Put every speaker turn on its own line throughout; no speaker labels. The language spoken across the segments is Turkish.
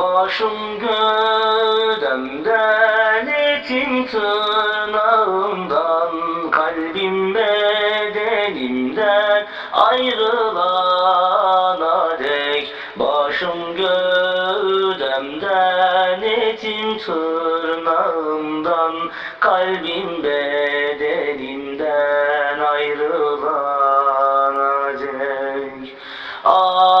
Başım gödemden etim tırnağımdan Kalbim bedenimden ayrılana dek Başım gödemden etim tırnağımdan Kalbim bedenimden ayrılana dek Ağlamazlar,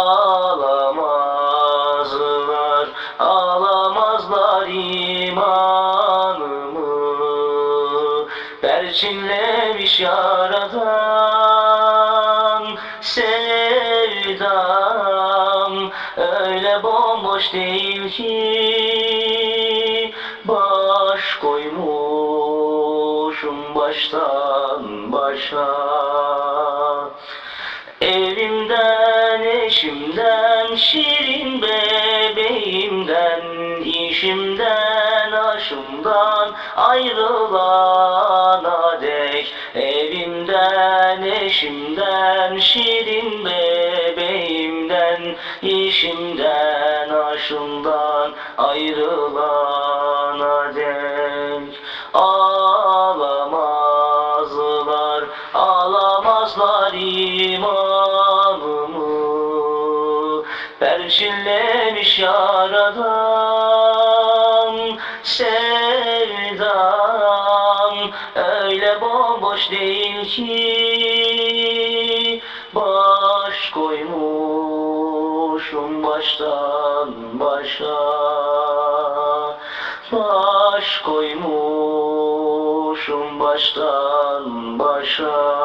ağlamazlar imanımı. Perçinlemiş yaradan sevdam. Öyle bomboş değil ki Baş koymuşum baştan başa. Evimden, eşimden, şirin bebeğimden, işimden, aşımdan ayrılana dek. Evimden, eşimden, şirin bebeğimden, işimden, aşımdan ayrılana dek. Ağlamazlar, ağlamazlar imanımı Perçinlemiş yaradan sevdam Öyle bomboş değil ki Baş koymuşum baştan başa. Baş koymuşum baştan başa